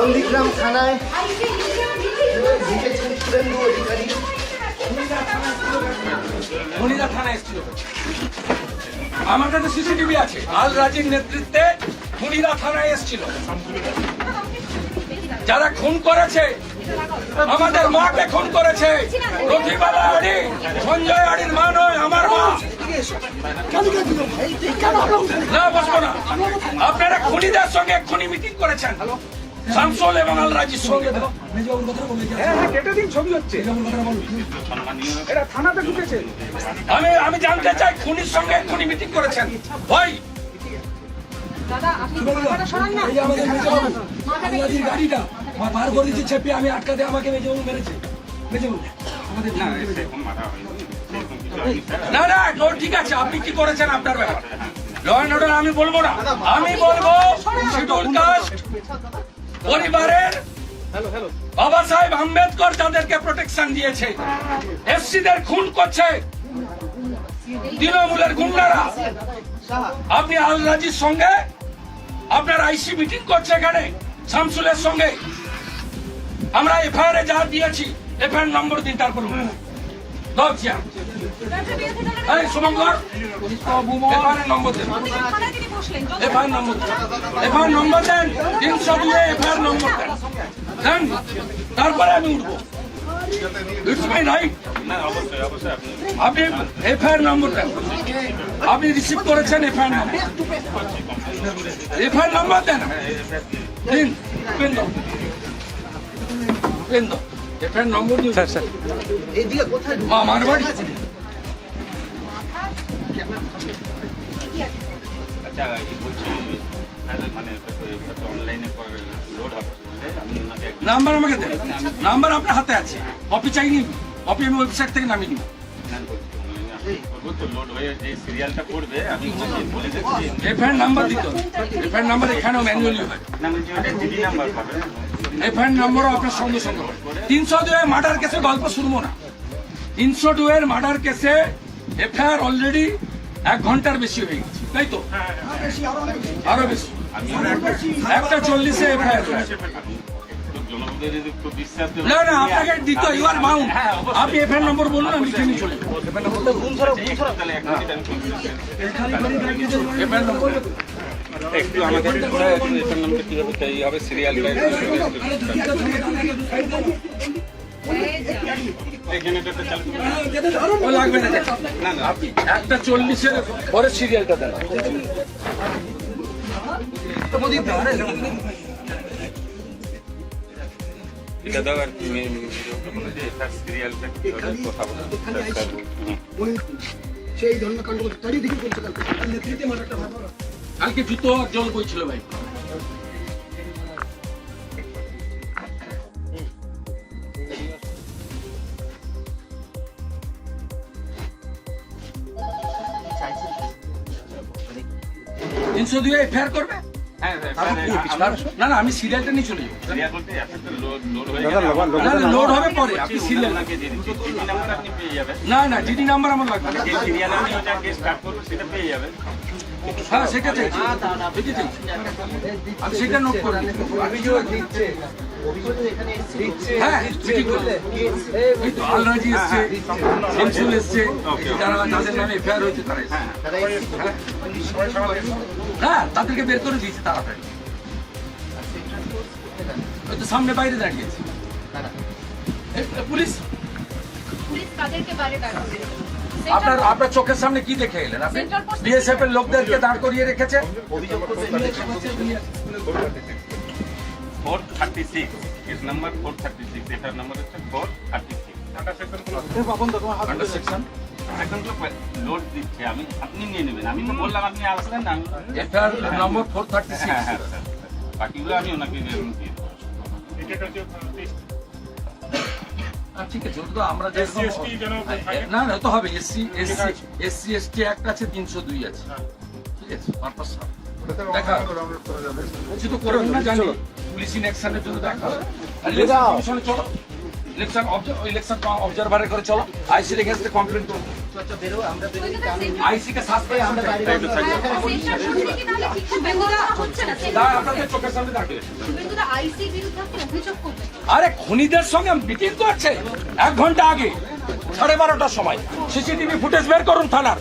নন্দীগ্রাম থানায় মনিরা আমার কাছে সিসিটিভি আছে। আল রাজির নেতৃত্বে খুনিরা থানায় এসেছিল। যারা খুন করেছে, আমাদের মাকে খুন করেছে। আড়ি, সঞ্জয় আড়ির মা নয়, আমার মা। না, বসবো না। আপনারা খুনিদের সঙ্গে খুনি মিটিং করেছেন। শামসুল এবং আল রাজির সঙ্গে হ্যাঁ হ্যাঁ কেটে দিন ছবি হচ্ছে। এটা থানাতে ঢুকেছে। আমি আমি জানতে চাই খুনির সঙ্গে খুনি মিটিং করেছেন। ভাই। গাড়িটা বার করে দিচ্ছে চেপে আমি আটকাতে আমাকে মেজবাবু মেরেছে। মেজবাবু আমাদের না ঠিক আছে আপনি কি করেছেন আপনার ব্যাপার? অর্ডার আমি বলব না। আমি বলব শিডিউল কাস্ট পরিবারের বাবা সাহেব আম্বেদকর যাদেরকে প্রোটেকশন দিয়েছে এসসিদের খুন করছে তৃণমূলের গুন্ডারা। আপনি আল রাজির সঙ্গে আপনার আইসি মিটিং করছে এখানে শামসুলের সঙ্গে। আমরা এফআইআর এ যা দিয়েছি এফআইআর নম্বর দিন শুভঙ্কর এফআইআর নম্বর দেন। এফআইআর নম্বর দেন। এফআইআর নম্বর দেন। তারপরে আমি উঠবো। ইটস মাই রাইট আপনি এফআইআর নম্বর দেন। আপনি রিসিভ করেছেন এফআইআর নম্বর এফআইআর নম্বর দেন। দিন পেন দাও। পেন দাও। এফআইআর নম্বর দিন স্যার স্যার। এইদিকে কোথায় আমার বাড়ি। আচ্ছা বলছি তাহলে মানে অনলাইনে লোড হবে। আমি নাম্বার আমাকে দেন। নাম্বার আপনার হাতে আছে। কপি চাইনি কপি আমি ওয়েবসাইট থেকে নামিয়ে নিব। হয়ে এফআইআর নাম্বার দিতে এফআইআর নাম্বার এখানেও ম্যানুয়ালি হয়। এফআইআর নম্বরও আপনার সঙ্গে সঙ্গে হয়। তিনশো দুয়ের মার্ডার কেসে গল্প শুনব না। তিনশো দুয়ের মার্ডার কেসে এফআইআর অলরেডি এক ঘণ্টার বেশি হয়ে গেছে। তাই তো? আরও বেশি। একটা চল্লিশে না না আপনাকে দিতে ইউ আর বাউন্ড আপনি এফআইআর নম্বর বলুন আমি লিখে নিয়ে চলে এফআইআর নম্বর একটু আমাকে এটার নামটা কীভাবে চাই হবে সিরিয়াল এখানে এটা চালু। ও লাগবে না। না না। একটা চল্লিশের পরে সিরিয়ালটা দেন। সেই ধরনের কাণ্ড করতে তারই দিকে কালকে জুতো জল বইছিল ভাই। তিনশো দুই এফআইআর করবে হ্যাঁ না না আমি সিরিয়ালটা নিয়ে চলে যাব লোড লোড হয়ে গেলে না না লোড হবে পরে আপনি সিরিয়াল আপনাকে দিয়ে দিচ্ছি জিডি নাম্বার আপনি পেয়ে যাবেন না না জিডি নাম্বার আমার লাগবে হ্যাঁ সেটা চাইছি সেটা আমি সেটা নোট করে। হ্যাঁ হ্যাঁ তাদেরকে বের করে দিয়েছে তাড়াতাড়ি। ওই তো সামনে বাইরে দাঁড়িয়েছে। পুলিশ? আপনার আপনার চোখের সামনে কি দেখে এলেন? আপনি বিএসএফ এর লোকদেরকে দাঁড় করিয়ে রেখেছে? ফোর থার্টি সিক্স এর নাম্বার ফোর থার্টি সিক্স এটার নাম্বার হচ্ছে four thirty six section load দিচ্ছে। আমি আপনি নিয়ে নেবেন। আমি তো বললাম আপনি আসলেন না আমি- এটার নম্বর ফোর থার্টি হ্যাঁ হ্যাঁ সিক্স স্যার। বাকিগুলো আমি ওনাকে দিয়ে ঠিক আছে ওটা আমরা না না তো হবে। এসসি এসসি এসসি এসটি একটা আছে তিনশো দুই আছে। ঠিক আছে পারপাস দেখা। তো না জানি। পুলিশ ইলেকশনের জন্য দেখা চলো। ইলেকশন ইলেকশন অবজারভারে করে চলো। আইসির এগেনস্টে কমপ্লেন করব আইসি কে সাসপেন্ড আমরা আপনাদের চোখের সামনে করবেন। আরে খনিদের সঙ্গে মিটিং করছে। এক ঘণ্টা আগে সাড়ে বারোটার সময়। সিসিটিভি ফুটেজ বের করুন থানার।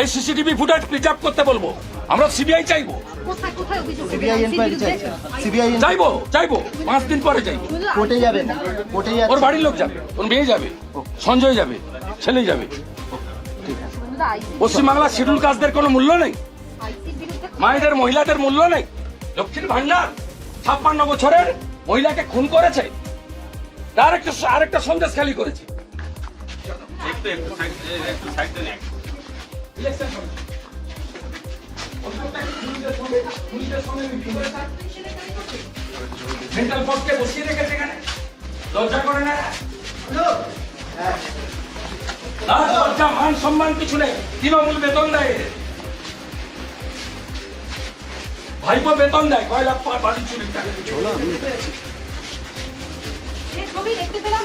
এই সিসিটিভি ফুটেজ প্রিজার্ভ করতে বলব। আমরা সিবিআই চাইব। কোথায় কোথায় অভিযোগ সিবিআই এনকোয়ারি চাইছে সিবিআই চাইব চাইব পাঁচ দিন পরে চাইব কোর্টে যাবেন কোর্টে ওর বাড়ির লোক যাবে ওর মেয়ে যাবে সঞ্জয় যাবে ছেলে যাবে। পশ্চিমবাংলার শিডিউল কাজদের কোনো মূল্য নেই। মায়েদের মহিলাদের মূল্য নেই। লক্ষ্মীর ভান্ডার ছাপ্পান্ন বছরের মহিলাকে খুন করেছে। তার একটা আরেকটা সন্দেশ খালি করেছে। একটু মেন্টাল ফোর্সকে বসিয়ে রেখেছে এখানে। লজ্জা করে না। লজ্জা মান সম্মান কিছু নেই। তৃণমূল বেতন দেয়। ভাইপো বেতন দেয় কয় লাখ পা- বাড়ি টাকা যে ছবি দেখতে পেলাম